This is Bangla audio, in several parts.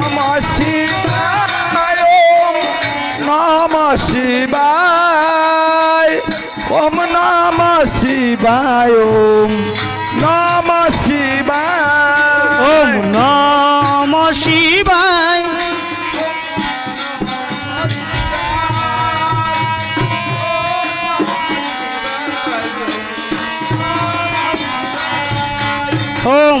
নম শিবায় নম শিবায় ওম নম শিবায় ওম নম শিবায় ওম নম শিবায় ওম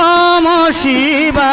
নম শিবা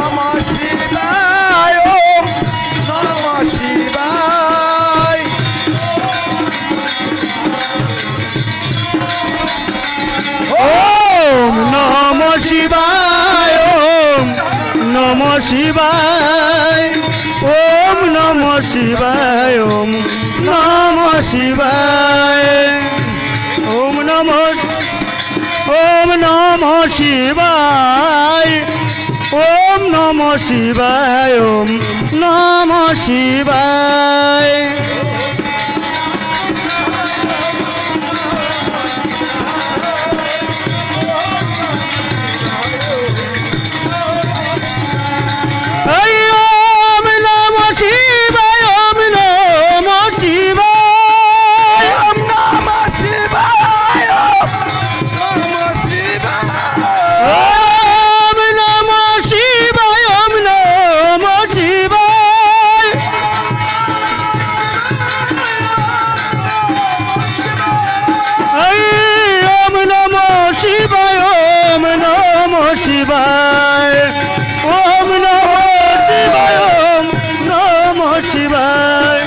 নম শিবায়, ওম নম শিবায়, ওম নম শিবায়, ওম নম ওম নম শিবায়, ওম নম শিবায়, ওম নম শিবায়। শিবায় ওম নম শিবায় ওম নম শিবায়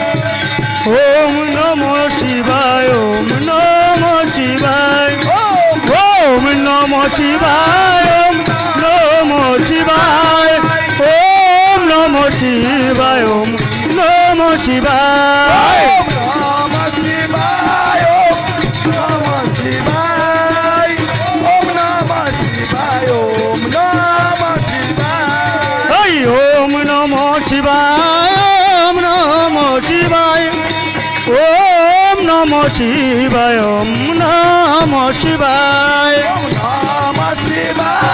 ওম নম শিবায় ওম নম শিবায় ওম নম শিবায় ওম নম শিবায় ওম নম শিবায় ওম নম শিবায় নম ওম ওম নম শিবায় ওম নম শিবায়। নম শিবায়।